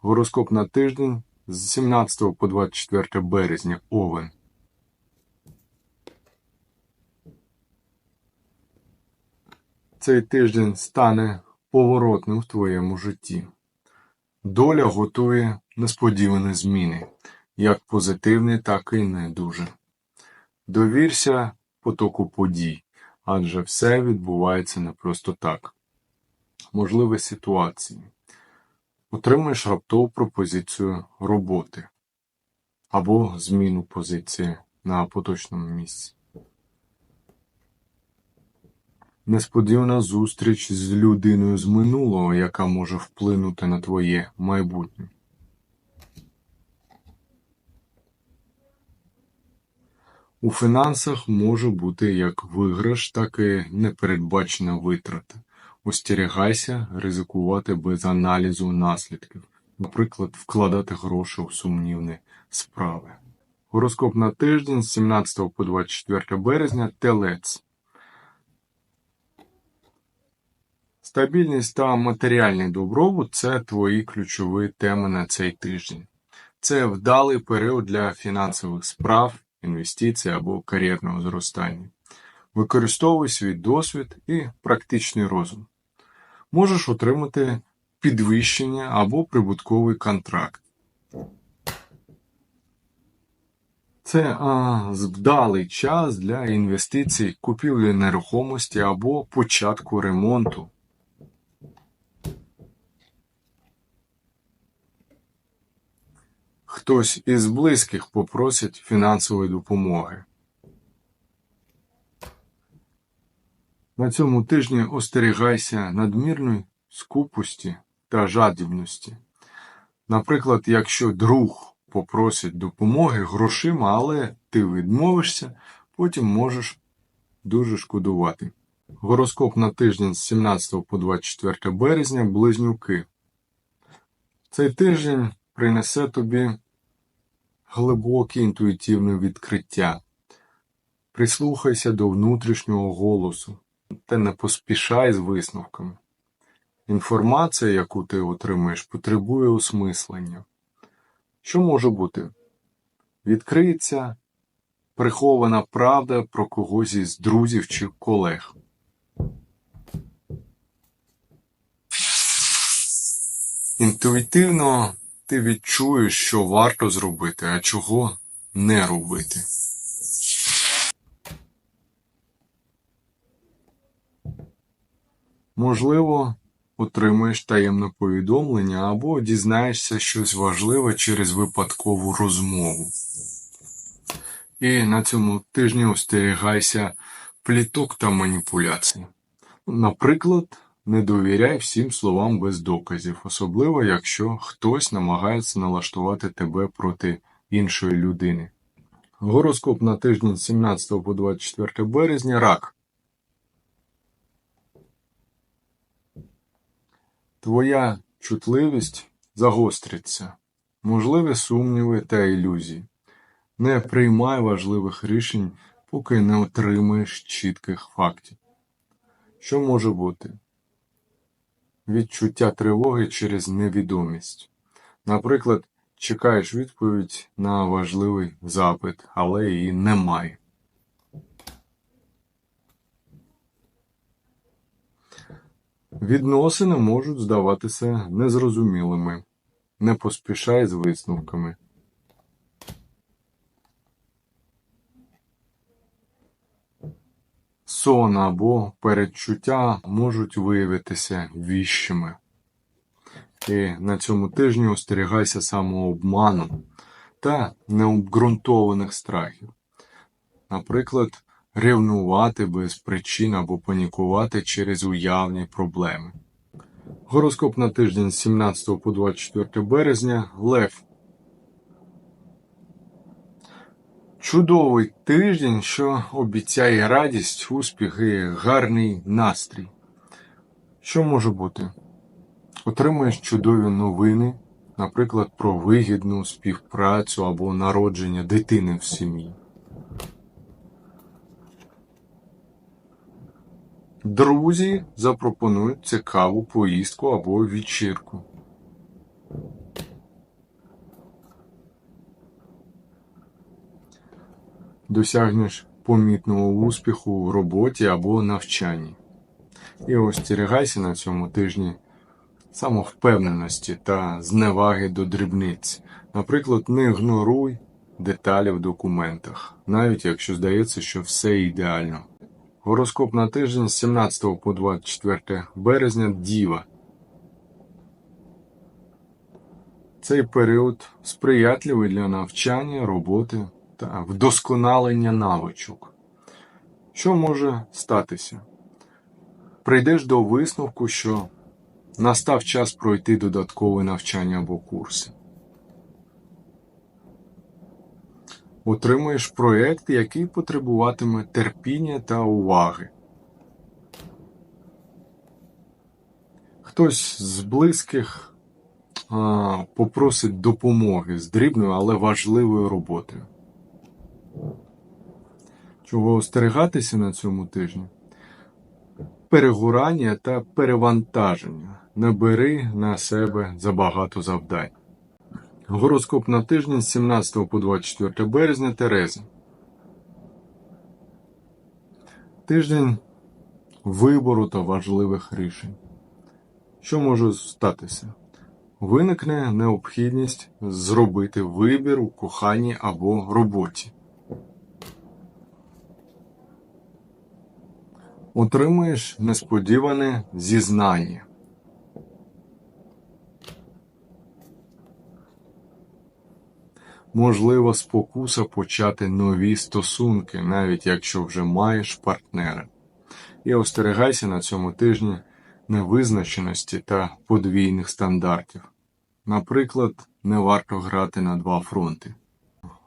Гороскоп на тиждень з 17 по 24 березня Овен. Цей тиждень стане поворотним в твоєму житті. Доля готує несподівані зміни, як позитивні, так і не дуже. Довірся потоку подій, адже все відбувається не просто так. Можливі ситуації. Отримаєш раптову пропозицію роботи або зміну позиції на поточному місці. Несподівана зустріч з людиною з минулого, яка може вплинути на твоє майбутнє. У фінансах може бути як виграш, так і непередбачена витрата. Остерігайся ризикувати без аналізу наслідків, наприклад, вкладати гроші у сумнівні справи. Гороскоп на тиждень з 17 по 24 березня Телець. Стабільність та матеріальний добробут це твої ключові теми на цей тиждень. Це вдалий період для фінансових справ, інвестицій або кар'єрного зростання. Використовуй свій досвід і практичний розум. Можеш отримати підвищення або прибутковий контракт. Це а, вдалий час для інвестицій, купівлі нерухомості або початку ремонту. Хтось із близьких попросить фінансової допомоги. На цьому тижні остерігайся надмірної скупості та жадібності. Наприклад, якщо друг попросить допомоги грошима, але ти відмовишся, потім можеш дуже шкодувати. Гороскоп на тиждень з 17 по 24 березня близнюки. Цей тиждень принесе тобі глибоке інтуїтивне відкриття. Прислухайся до внутрішнього голосу та не поспішай з висновками. Інформація, яку ти отримаєш, потребує осмислення. Що може бути? Відкриється прихована правда про когось із друзів чи колег. Інтуїтивно ти відчуєш, що варто зробити, а чого не робити. Можливо, отримаєш таємне повідомлення або дізнаєшся щось важливе через випадкову розмову. І на цьому тижні остерігайся пліток та маніпуляцій. Наприклад, не довіряй всім словам без доказів, особливо якщо хтось намагається налаштувати тебе проти іншої людини. Гороскоп на тиждень з 17 по 24 березня рак. Твоя чутливість загостриться, можливі сумніви та ілюзії. Не приймай важливих рішень, поки не отримаєш чітких фактів. Що може бути? Відчуття тривоги через невідомість. Наприклад, чекаєш відповідь на важливий запит, але її немає. Відносини можуть здаватися незрозумілими. Не поспішай з висновками. Сон або передчуття можуть виявитися віщими. І на цьому тижні остерігайся самообману та необґрунтованих страхів. Наприклад, ревнувати без причин або панікувати через уявні проблеми. Гороскоп на тиждень з 17 по 24 березня Лев. Чудовий тиждень, що обіцяє радість, успіх і гарний настрій. Що може бути? Отримаєш чудові новини, наприклад, про вигідну співпрацю або народження дитини в сім'ї. Друзі запропонують цікаву поїздку або вечірку. Досягнеш помітного успіху у роботі або навчанні. І остерігайся на цьому тижні самовпевненості та зневаги до дрібниць. Наприклад, не ігноруй деталі в документах, навіть якщо здається, що все ідеально. Гороскоп на тиждень з 17 по 24 березня Діва. Цей період сприятливий для навчання, роботи та вдосконалення навичок. Що може статися? Прийдеш до висновку, що настав час пройти додаткове навчання або курси. Отримуєш проєкт, який потребуватиме терпіння та уваги. Хтось з близьких а, попросить допомоги з дрібною, але важливою роботою. Чого остерігатися на цьому тижні? Перегорання та перевантаження. Не бери на себе забагато завдань. Гороскоп на тиждень з 17 по 24 березня Тереза. Тиждень вибору та важливих рішень. Що може статися? Виникне необхідність зробити вибір у коханні або роботі. Отримуєш несподіване зізнання. Можлива спокуса почати нові стосунки, навіть якщо вже маєш партнера. І остерігайся на цьому тижні невизначеності та подвійних стандартів. Наприклад, не варто грати на два фронти.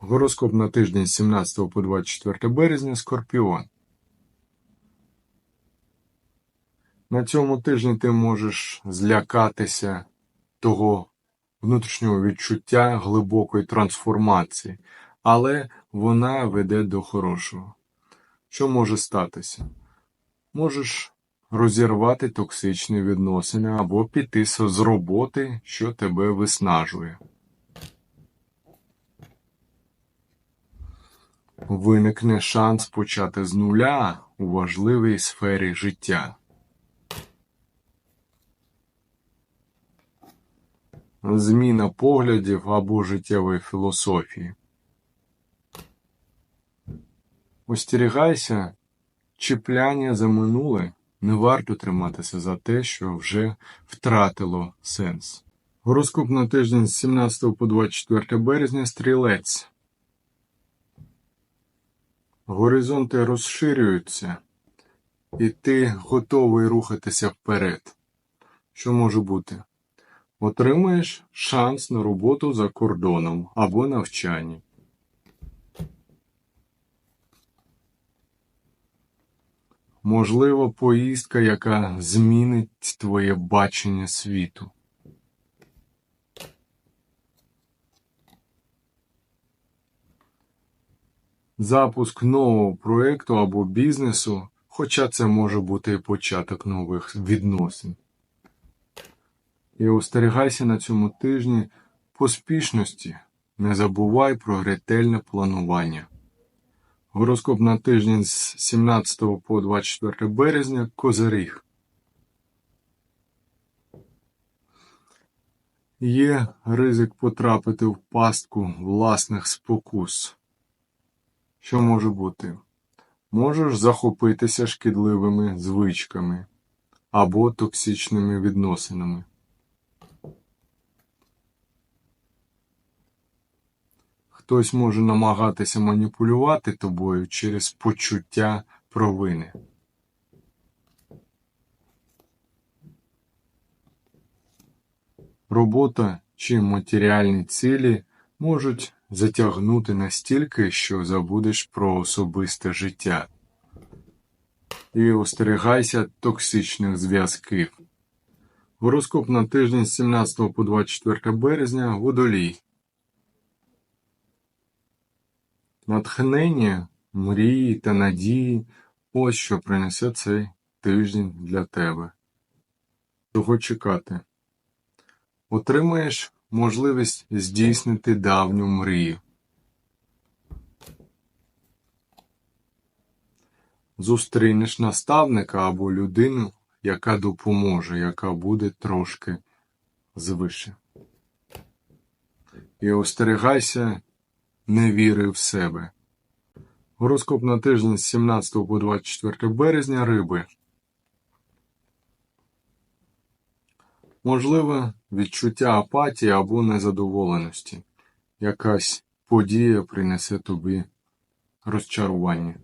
Гороскоп на тиждень з 17 по 24 березня Скорпіон. На цьому тижні ти можеш злякатися того внутрішнього відчуття глибокої трансформації, але вона веде до хорошого. Що може статися? Можеш розірвати токсичні відносини або піти з роботи, що тебе виснажує. Виникне шанс почати з нуля у важливій сфері життя. Зміна поглядів або життєвої філософії. Остерігайся, чіпляння за минуле не варто триматися за те, що вже втратило сенс. Гороскоп на тиждень з 17 по 24 березня стрілець. Горизонти розширюються, і ти готовий рухатися вперед. Що може бути? Отримаєш шанс на роботу за кордоном або навчання. Можливо, поїздка, яка змінить твоє бачення світу. Запуск нового проєкту або бізнесу, хоча це може бути початок нових відносин. І остерігайся на цьому тижні поспішності, не забувай про ретельне планування. Гороскоп на тиждень з 17 по 24 березня Козиріг. Є ризик потрапити в пастку власних спокус. Що може бути? Можеш захопитися шкідливими звичками або токсичними відносинами. Хтось може намагатися маніпулювати тобою через почуття провини. Робота чи матеріальні цілі можуть затягнути настільки, що забудеш про особисте життя. І остерігайся токсичних зв'язків. Гороскоп на тиждень з 17 по 24 березня водолій. Натхнення, мрії та надії ось що принесе цей тиждень для тебе. Чого чекати? Отримаєш можливість здійснити давню мрію. зустрінеш наставника або людину, яка допоможе, яка буде трошки звише. І остерігайся невіри в себе. Гороскоп на тиждень з 17 по 24 березня риби. Можливе відчуття апатії або незадоволеності. Якась подія принесе тобі розчарування.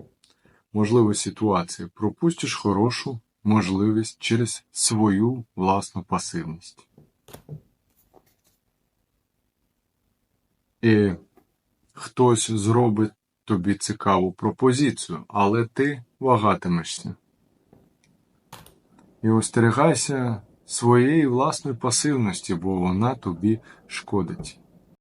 Можливі ситуації. Пропустиш хорошу можливість через свою власну пасивність. І хтось зробить тобі цікаву пропозицію, але ти вагатимешся. І остерігайся своєї власної пасивності, бо вона тобі шкодить.